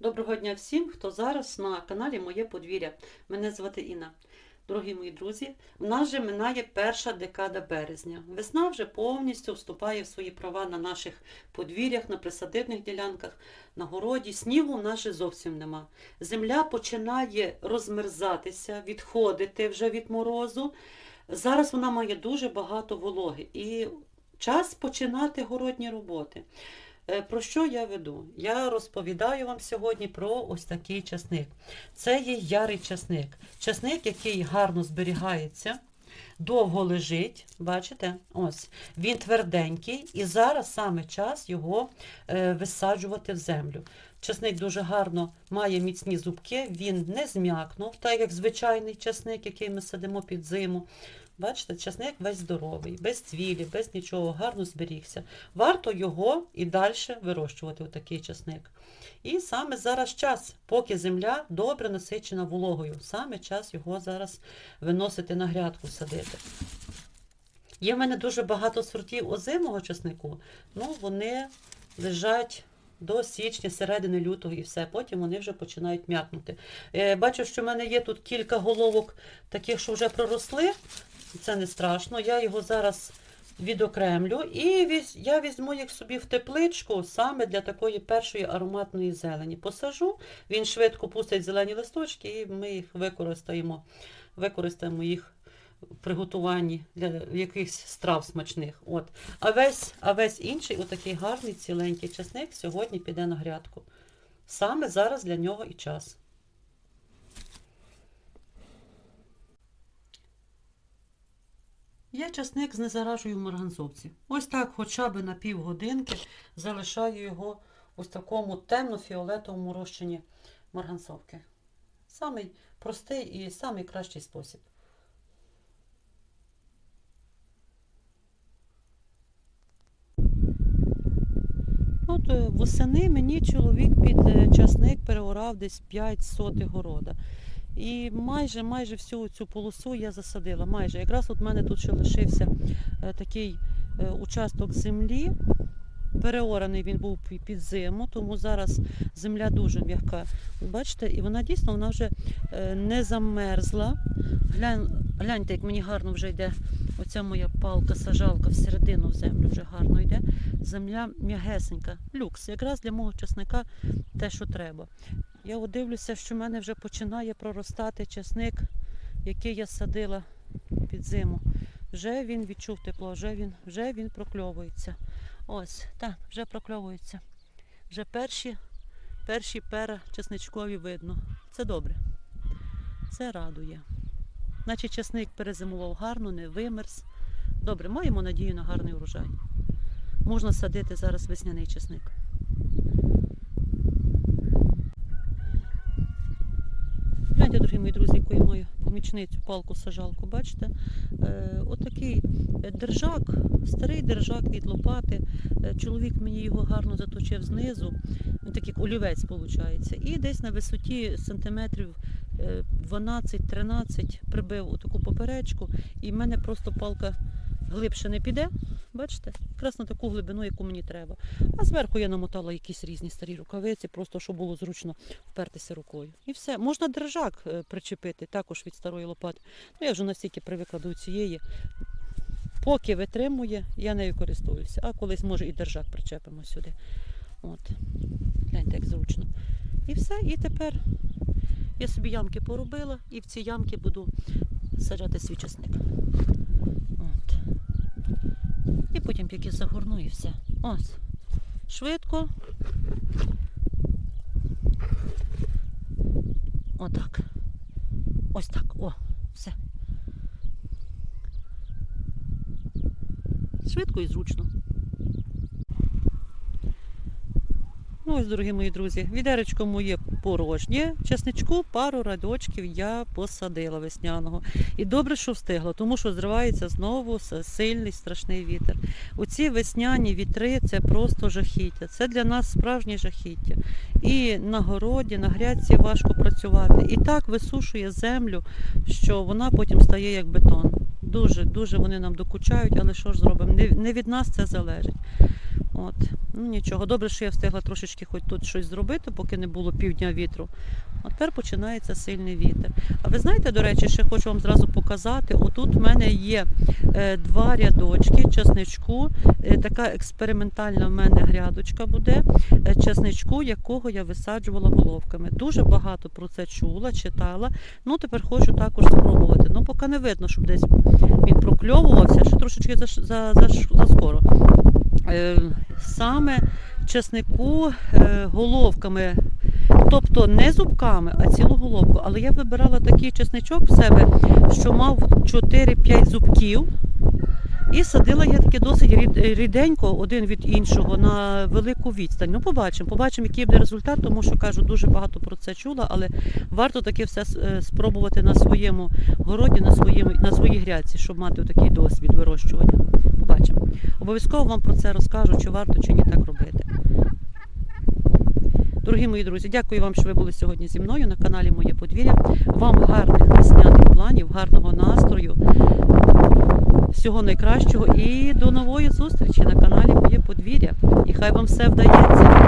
Доброго дня всім, хто зараз на каналі Моє подвір'я. Мене звати Інна. Дорогі мої друзі, в нас же минає перша декада березня. Весна вже повністю вступає в свої права на наших подвір'ях, на присадибних ділянках, на городі. Снігу в нас же зовсім нема. Земля починає розмерзатися, відходити вже від морозу. Зараз вона має дуже багато вологи і час починати городні роботи. Е, Про що я веду? Я розповідаю вам сьогодні про ось такий часник. Це є ярий часник. Часник, який гарно зберігається, довго лежить. Бачите? Ось він тверденький, і зараз саме час його е, висаджувати в землю. Часник дуже гарно має міцні зубки, він не зм'якнув, так як звичайний часник, який ми садимо під зиму. Бачите, часник весь здоровий, без цвілі, без нічого, гарно зберігся. Варто його і далі вирощувати, отакий часник. І саме зараз час, поки земля добре насичена вологою, саме час його зараз виносити на грядку, садити. Є в мене дуже багато сортів озимого часнику, ну вони лежать до січня, середини лютого і все. Потім вони вже починають м'якнути. Е, Бачу, що в мене є тут кілька головок таких, що вже проросли. Це не страшно. Я його зараз відокремлю і я візьму їх собі в тепличку саме для такої першої ароматної зелені. Посажу, він швидко пустить зелені листочки, і ми їх використаємо, використаємо їх приготуванні для якихось страв смачних. От. А весь, а весь інший, отакий гарний ціленький часник, сьогодні піде на грядку. Саме зараз для нього і час. Я часник знезаражую в марганцовці. Ось так, хоча б на півгодинки залишаю його ось такому темно-фіолетовому розчині марганцовки. Самий простий і самий кращий спосіб. От е, восени мені чоловік під е, часник переорав десь 5 сотих города. І майже майже всю цю полосу я засадила. Майже. Якраз от в мене тут ще лишився е, такий е, участок землі. Переораний він був під зиму, тому зараз земля дуже м'яка. Бачите, і вона дійсно вона вже е, не замерзла. Глянь, гляньте, як мені гарно вже йде оця моя палка-сажалка всередину в землю вже гарно йде. Земля м'ягесенька. Люкс. Якраз для мого часника те, що треба. Я дивлюся, що в мене вже починає проростати часник, який я садила під зиму. Вже він відчув тепло, вже він, вже він прокльовується. Ось, так, вже прокльовується. Вже перші, перші пера часничкові видно. Це добре. Це радує. Значить, часник перезимував гарно, не вимерз. Добре, маємо надію на гарний урожай. Можна садити зараз весняний часник. Гляньте, дорогі мої друзі, яку я маю помічницю, палку сажалку, бачите? Е, отакий е, держак, старий держак від лопати. Е, чоловік мені його гарно заточив знизу. Він такий олівець виходить. І десь на висоті сантиметрів е, 12-13 прибив отаку поперечку, і в мене просто палка глибше не піде. Бачите? Якраз на таку глибину, яку мені треба. А зверху я намотала якісь різні старі рукавиці, просто щоб було зручно впертися рукою. І все. Можна держак е, причепити також від старої лопати. Ну я вже настільки привикла до цієї. Поки витримує, я нею користуюся. А колись може і держак причепимо сюди. От. Гляньте, як зручно. І все. І тепер я собі ямки поробила і в ці ямки буду саджати свій часник. Потім тільки загорну і все. Ось. Швидко. Отак. Ось так. О, все. Швидко і зручно. Ну ось, дорогі мої друзі, відеречко моє порожнє. Чесничку пару радочків я посадила весняного. І добре, що встигла, тому що зривається знову сильний страшний вітер. Оці весняні вітри це просто жахіття. Це для нас справжнє жахіття. І на городі, на грядці важко працювати. І так висушує землю, що вона потім стає як бетон. Дуже, дуже вони нам докучають, але що ж зробимо? Не, не від нас це залежить. От. Ну нічого, добре, що я встигла трошечки хоч тут щось зробити, поки не було півдня вітру. А тепер починається сильний вітер. А ви знаєте, до речі, ще хочу вам зразу показати: отут в мене є е, два рядочки чесничку. Е, така експериментальна в мене грядочка буде е, чесничку, якого я висаджувала головками. Дуже багато про це чула, читала. Ну тепер хочу також спробувати. Ну, поки не видно, щоб десь він прокльовувався, ще трошечки за, за, за, за саме чеснику е, головками, тобто не зубками, а цілу головку. Але я вибирала такий чесничок в себе, що мав 4-5 зубків. І садила я таки досить ріденько один від іншого на велику відстань. Ну, побачимо, побачимо, який буде результат, тому що кажу, дуже багато про це чула, але варто таки все е, спробувати на своєму городі, на своєму на своїй грядці, щоб мати такий досвід вирощування бачимо. Обов'язково вам про це розкажу, чи варто, чи ні так робити. Дорогі мої друзі, дякую вам, що ви були сьогодні зі мною на каналі Моє подвір'я. Вам гарних весняних планів, гарного настрою, всього найкращого і до нової зустрічі на каналі Моє подвір'я. І хай вам все вдається.